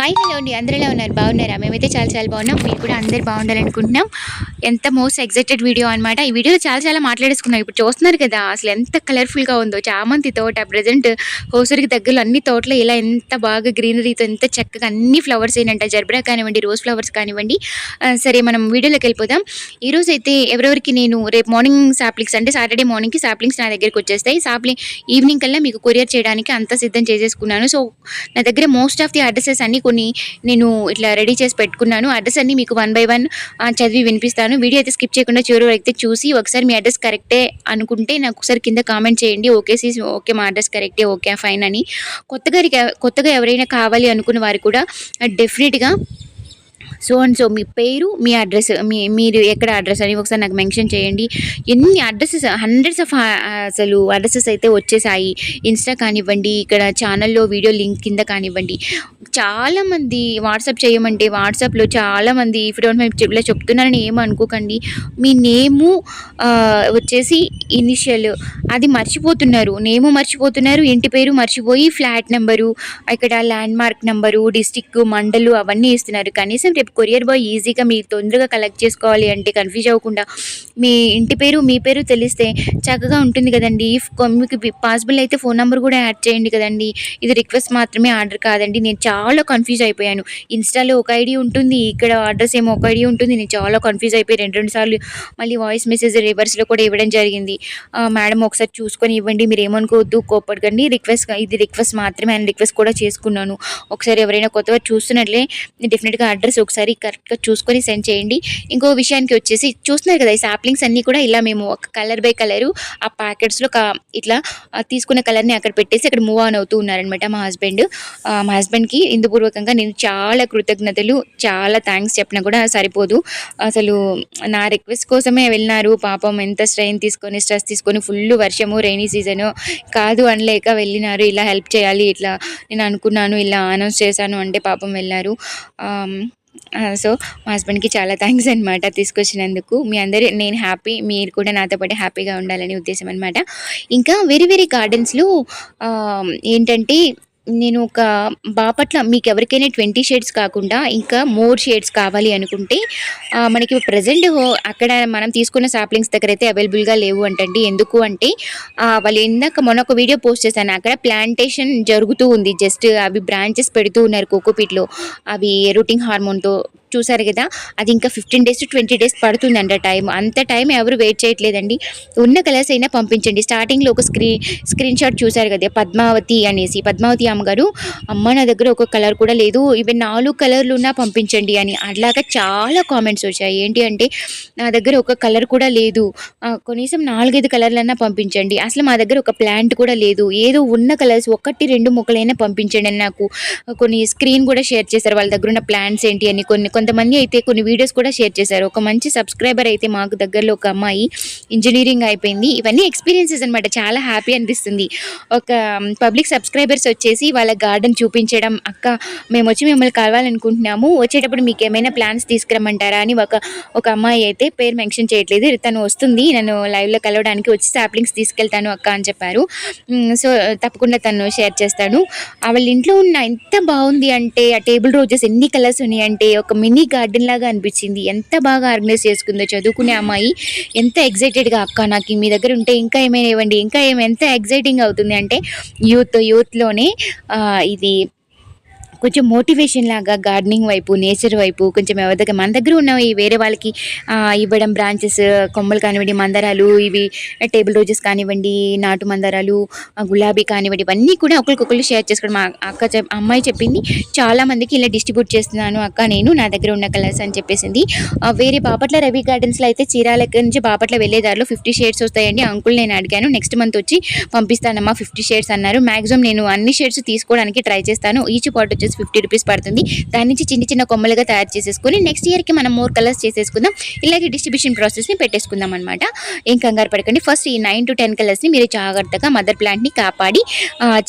Hi hello అండి. అందరూ ఎలా ఉన్నారు? బాగున్నారా? మేమైతే చాలా చాలా బాగున్నాం. మీరు కూడా అందరు బాగుండాలనుకుంటున్నాం. ఎంత మోస్ట్ ఎగ్జైటెడ్ వీడియో అనమాట ఈ వీడియోలో చాలా చాలా మాట్లాడేసుకున్నాం. ఇప్పుడు చూస్తున్నారు కదా అసలు ఎంత కలర్ఫుల్గా ఉందో. చామంతి తోట ప్రజెంట్ హోసూరికి దగ్గరలో అన్ని తోటలు ఇలా ఎంత బాగా గ్రీనరీతో ఎంత చక్కగా అన్ని ఫ్లవర్స్ ఏంటంట జర్బరా కానివ్వండి రోజ్ ఫ్లవర్స్ కానివ్వండి. సరే మనం వీడియోలోకి వెళ్ళిపోదాం. ఈరోజు అయితే ఎవరెవరికి నేను రేపు మార్నింగ్ సాప్లింగ్స్ అంటే సాటర్డే మార్నింగ్కి సాప్లింగ్స్ నా దగ్గరికి వచ్చేస్తాయి. సాప్లింగ్ ఈవినింగ్ కల్లా మీకు కొరియర్ చేయడానికి అంతా సిద్ధం చేసేసుకున్నాను. సో నా దగ్గర మోస్ట్ ఆఫ్ ది అడ్రసెస్ అన్ని కొన్ని నేను ఇట్లా రెడీ చేసి పెట్టుకున్నాను. అడ్రస్ అన్ని మీకు వన్ బై వన్ చదివి వినిపిస్తాను. వీడియో అయితే స్కిప్ చేయకుండా చివరి అయితే చూసి ఒకసారి మీ అడ్రస్ కరెక్టే అనుకుంటే నాకు ఒకసారి కింద కామెంట్ చేయండి. ఓకే సీ ఓకే మా అడ్రస్ కరెక్టే ఓకే ఫైన్ అని. కొత్తగా కొత్తగా ఎవరైనా కావాలి అనుకున్న వారు కూడా డెఫినెట్గా సో అండ్ సో మీ పేరు మీ అడ్రస్ మీ మీరు ఎక్కడ అడ్రస్ అని ఒకసారి నాకు మెన్షన్ చేయండి. ఎన్ని అడ్రసెస్ హండ్రెడ్స్ ఆఫ్ అసలు అడ్రసెస్ అయితే వచ్చేసాయి. ఇన్స్టా కానివ్వండి ఇక్కడ ఛానల్లో వీడియో లింక్ కింద కానివ్వండి. చాలామంది వాట్సాప్ చేయమంటే వాట్సాప్లో చాలామంది ఇఫ్ డోంట్ మైండ్ ఇలా చెప్తున్నారని ఏమో అనుకోకండి. మీ నేము వచ్చేసి ఇనిషియల్ అది మర్చిపోతున్నారు. నేము మర్చిపోతున్నారు ఇంటి పేరు మర్చిపోయి ఫ్లాట్ నెంబరు ఇక్కడ ల్యాండ్ మార్క్ నెంబరు డిస్టిక్ మండలు అవన్నీ ఇస్తున్నారు కనీసం రేపు కొరియర్ బాయ్ ఈజీగా మీరు తొందరగా కలెక్ట్ చేసుకోవాలి అంటే కన్ఫ్యూజ్ అవ్వకుండా మీ ఇంటి పేరు మీ పేరు తెలిస్తే చక్కగా ఉంటుంది కదండి. ఇఫ్ మీకు పాసిబుల్ అయితే ఫోన్ నెంబర్ కూడా యాడ్ చేయండి కదండి. ఇది రిక్వెస్ట్ మాత్రమే ఆర్డర్ కాదండి. నేను చాలా కన్ఫ్యూజ్ అయిపోయాను. ఇన్స్టాలో ఒక ఐడి ఉంటుంది ఇక్కడ అడ్రస్ ఏమో ఒక ఐడి ఉంటుంది. నేను చాలా కన్ఫ్యూజ్ అయిపోయి రెండు రెండు సార్లు మళ్ళీ వాయిస్ మెసేజ్ రివర్స్లో కూడా ఇవ్వడం జరిగింది. మేడం ఒకసారి చూసుకొని ఇవ్వండి మీరు ఏమనుకోవద్దు కోపడకండి రిక్వెస్ట్ ఇది రిక్వెస్ట్ మాత్రమే అని రిక్వెస్ట్ కూడా చేసుకున్నాను. ఒకసారి ఎవరైనా కొత్తగా చూస్తున్నట్లే డెఫినెట్గా అడ్రస్ ఒకసారి కరెక్ట్గా చూసుకొని సెండ్ చేయండి. ఇంకో విషయానికి వచ్చేసి చూస్తున్నారు కదా ఈ సాప్లింగ్స్ అన్నీ కూడా ఇలా మేము ఒక కలర్ బై కలరు ఆ ప్యాకెట్స్లో ఇట్లా తీసుకున్న కలర్ని అక్కడ పెట్టేసి అక్కడ మూవ్ ఆన్ అవుతూ ఉన్నారనమాట మా హస్బెండ్ మా హస్బెండ్కి ఇందుపూర్వకంగా నేను చాలా కృతజ్ఞతలు చాలా థ్యాంక్స్ చెప్పినా కూడా సరిపోదు. అసలు నా రిక్వెస్ట్ కోసమే వెళ్ళినారు. పాపం ఎంత స్ట్రెయిన్ తీసుకొని స్ట్రెస్ తీసుకొని ఫుల్ వర్షము రైనీ సీజను కాదు అనలేక వెళ్ళినారు. ఇలా హెల్ప్ చేయాలి ఇట్లా నేను అనుకున్నాను ఇలా అనౌన్స్ చేశాను అంటే పాపం వెళ్ళారు. సో మా హస్బెండ్కి చాలా థ్యాంక్స్ అనమాట తీసుకొచ్చినందుకు. మీ అందరూ నేను హ్యాపీ మీరు కూడా నాతో పాటు హ్యాపీగా ఉండాలని ఉద్దేశం అనమాట ఇంకా వేరే వేరే గార్డెన్స్లో ఏంటంటే నేను ఒక బాపట్ల మీకు ఎవరికైనా ట్వంటీ షేడ్స్ కాకుండా ఇంకా మోర్ షేడ్స్ కావాలి అనుకుంటే మనకి ప్రజెంట్ అక్కడ మనం తీసుకున్న సాప్లింగ్స్ దగ్గర అయితే అవైలబుల్గా లేవు అంటండి. ఎందుకు అంటే వాళ్ళు ఇందాక మొన్న ఒక వీడియో పోస్ట్ చేశాను. అక్కడ ప్లాంటేషన్ జరుగుతూ ఉంది. జస్ట్ అవి బ్రాంచెస్ పెడుతూ ఉన్నారు కోకోపీట్లో. అవి రూటింగ్ హార్మోన్తో చూసారు కదా అది ఇంకా ఫిఫ్టీన్ డేస్ ట్వంటీ డేస్ పడుతుందంట టైం అంత టైం ఎవరు వెయిట్ చేయట్లేదండి. ఉన్న కలర్స్ అయినా పంపించండి. స్టార్టింగ్లో ఒక స్క్రీన్ స్క్రీన్ షాట్ చూసారు కదా పద్మావతి అనేసి. పద్మావతి అమ్మగారు అమ్మ నా దగ్గర ఒక కలర్ కూడా లేదు. ఇవి నాలుగు కలర్లు ఉన్నా పంపించండి అని. అట్లాగా చాలా కామెంట్స్ వచ్చాయి. ఏంటి అంటే నా దగ్గర ఒక కలర్ కూడా లేదు. కనీసం నాలుగైదు కలర్లన్నా పంపించండి. అసలు మా దగ్గర ఒక ప్లాంట్ కూడా లేదు. ఏదో ఉన్న కలర్స్ ఒకటి రెండు మొక్కలైనా పంపించండి అని నాకు కొన్ని స్క్రీన్ కూడా షేర్ చేశారు. వాళ్ళ దగ్గర ఉన్న ప్లాంట్స్ ఏంటి అని కొన్ని కొంతమంది అయితే కొన్ని వీడియోస్ కూడా షేర్ చేశారు. ఒక మంచి సబ్స్క్రైబర్ అయితే మాకు దగ్గరలో ఒక అమ్మాయి ఇంజనీరింగ్ అయిపోయింది. ఇవన్నీ ఎక్స్పీరియన్సెస్ అనమాట చాలా హ్యాపీ అనిపిస్తుంది. ఒక పబ్లిక్ సబ్స్క్రైబర్స్ వచ్చేసి వాళ్ళ గార్డెన్ చూపించడం అక్క మేము వచ్చి మిమ్మల్ని కలవాలనుకుంటున్నాము. వచ్చేటప్పుడు మీకు ఏమైనా ప్లాన్స్ తీసుకురమ్మంటారా? అని ఒక ఒక అమ్మాయి అయితే పేరు మెన్షన్ చేయట్లేదు. తను వస్తుంది. నన్ను లైవ్లో కలవడానికి వచ్చి సాప్లింగ్స్ తీసుకెళ్తాను అక్క అని చెప్పారు. సో తప్పకుండా తను షేర్ చేస్తాను వాళ్ళ ఇంట్లో ఉన్న ఎంత బాగుంది అంటే ఆ టేబుల్ రోజెస్ ఎన్ని కలర్స్ ఉన్నాయంటే ఒక మినీ గార్డెన్ లాగా అనిపించింది. ఎంత బాగా ఆర్గనైజ్ చేసుకుందో చదువుకునే అమ్మాయి ఎంత ఎగ్జైటెడ్గా అక్క నాకు మీ దగ్గర ఉంటే ఇంకా ఏమైనా ఇవ్వండి ఇంకా ఏమైనా ఎంత ఎగ్జైటింగ్ అవుతుంది. అంటే యూత్ యూత్లోనే ఇది కొంచెం మోటివేషన్ లాగా గార్డెనింగ్ వైపు నేచర్ వైపు కొంచెం ఎవరి దగ్గర మన దగ్గర ఉన్నవి వేరే వాళ్ళకి ఇవ్వడం బ్రాంచెస్ కొమ్మలు కానివ్వండి మందారాలు ఇవి టేబుల్ రోజెస్ కానివ్వండి నాటు మందారాలు గులాబీ కానివ్వండి ఇవన్నీ కూడా ఒకరికొకరు షేర్ చేసుకోవడం. మా అక్క అమ్మాయి చెప్పింది చాలామందికి ఇలా డిస్ట్రిబ్యూట్ చేస్తున్నాను అక్క నేను నా దగ్గర ఉన్న కలర్స్ అని చెప్పేసింది. వేరే బాపట్ల రవి గార్డెన్స్లో అయితే చీరాల నుంచి బాపట్ల వెళ్ళే దారిలో ఫిఫ్టీ షేడ్స్ వస్తాయండి. అంకుల్ నేను అడిగాను నెక్స్ట్ మంత్ వచ్చి పంపిస్తానమ్మా ఫిఫ్టీ షేడ్స్ అన్నారు. మ్యాక్సిమం నేను అన్ని షేడ్స్ తీసుకోవడానికి ట్రై చేస్తాను. ఈచ్ పాట్ వచ్చేసి ఫిఫ్టీ రూపీస్ పడుతుంది. దాని నుంచి చిన్న చిన్న కొమ్మలుగా తయారు చేసేసుకుని నెక్స్ట్ ఇయర్కి మనం మోర్ కలర్స్ చేసేసుకుందాం. ఇలాగే డిస్ట్రిబ్యూషన్ ప్రాసెస్ని పెట్టేసుకుందాం అనమాట ఏం కంగారు పడకండి. ఫస్ట్ ఈ నైన్ టు టెన్ కలర్స్ని మీరు జాగ్రత్తగా మదర్ ప్లాంట్ని కాపాడి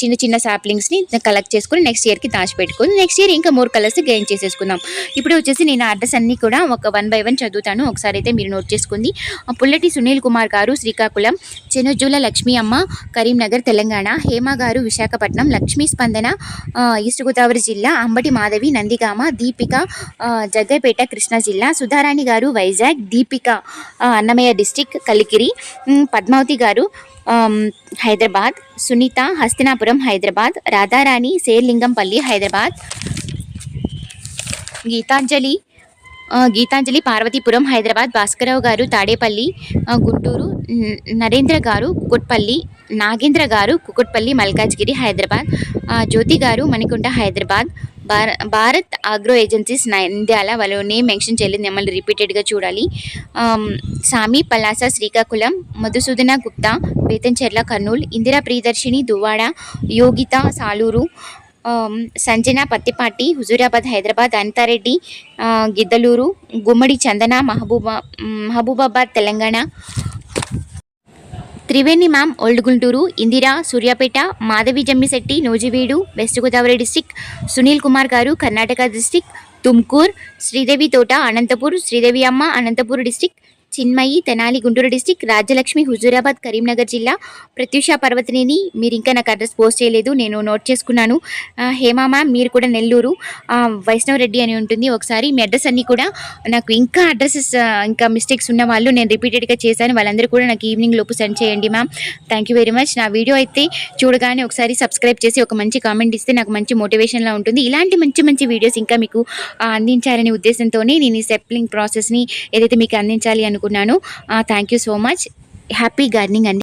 చిన్న చిన్న సాప్లింగ్స్ని కలెక్ట్ చేసుకొని నెక్స్ట్ ఇయర్కి దాచిపెట్టుకొని నెక్స్ట్ ఇయర్ ఇంకా మోర్ కలర్స్ గెయిన్ చేసేసుకుందాం. ఇప్పుడు వచ్చేసి నేను అడ్రస్ అన్ని కూడా ఒక వన్ బై వన్ చదువుతాను. ఒకసారి అయితే మీరు నోట్ చేసుకుంది ఆ, పుల్లటి సునీల్ కుమార్ గారు శ్రీకాకుళం చెనుజుల లక్ష్మీ అమ్మ కరీంనగర్ తెలంగాణ హేమ గారు విశాఖపట్నం లక్ష్మీ స్పందన ఈస్ట్ గోదావరి జిల్లా అంబటి మాధవి నందిగామ దీపిక జగ్గపేట కృష్ణా జిల్లా సుధారాణి గారు వైజాగ్ దీపిక అన్నమయ్య డిస్టిక్ కలికిరి పద్మావతి గారు హైదరాబాద్ సునీత హస్తినాపురం హైదరాబాద్ రాధారాణి శేర్లింగంపల్లి హైదరాబాద్. గీతాంజలి గీతాంజలి పార్వతీపురం హైదరాబాద్ భాస్కరరావు గారు తాడేపల్లి గుంటూరు నరేంద్ర గారు కుకుట్పల్లి నాగేంద్ర గారు కుకుట్పల్లి మల్కాజ్గిరి హైదరాబాద్ జ్యోతి గారు మణికుంట హైదరాబాద్ భార భారత్ ఆగ్రో ఏజెన్సీస్ నంద్యాల వాళ్ళు నేమ్ మెన్షన్ చేయలేదు మిమ్మల్ని రిపీటెడ్గా చూడాలి. Sami Palasa Srikakulam Madhusudana Gupta Bethamcherla Kurnool Indira Priyadarshini Duvvada Yogitha Saluru Sanjana Pattipati Huzurabad Hyderabad Anitha Reddy Giddalur Gummadi Chandana Mahabuba Mahabubabad Telangana. Triveni ma'am old Guntur Indira Suryapet Madhavi Jammisetti Nuzvid west Godavari district Sunil Kumar గారు Karnataka district Tumkur Sridevi Thota Anantapur Sridevi అమ్మ Anantapur district Chinmayi Tenali Guntur district Rajyalakshmi Huzurabad Karimnagar జిల్లా ప్రత్యూష పర్వతిని మీరు ఇంకా నాకు address post చేయలేదు నేను note చేసుకున్నాను. Hema ma'am మీరు కూడా నెల్లూరు. ఆ, వైష్ణవ్ రెడ్డి అని ఉంటుంది ఒకసారి. మీ అడ్రస్ అన్నీ కూడా నాకు ఇంకా అడ్రసెస్ ఇంకా మిస్టేక్స్ ఉన్న వాళ్ళు నేను రిపీటెడ్గా చేశాను. వాళ్ళందరూ కూడా నాకు ఈవినింగ్ లోపు సెండ్ చేయండి ma'am. Thank you very much నా వీడియో అయితే చూడగానే ఒకసారి సబ్స్క్రైబ్ చేసి ఒక మంచి కామెంట్ ఇస్తే నాకు మంచి మోటివేషన్లా ఉంటుంది. ఇలాంటి మంచి మంచి వీడియోస్ ఇంకా మీకు అందించాలనే ఉద్దేశంతోనే నేను ఈ సెప్లింగ్ ప్రాసెస్ని ఏదైతే మీకు అందించాలి అనుకున్నాను. Thank you so much happy gardening అండి.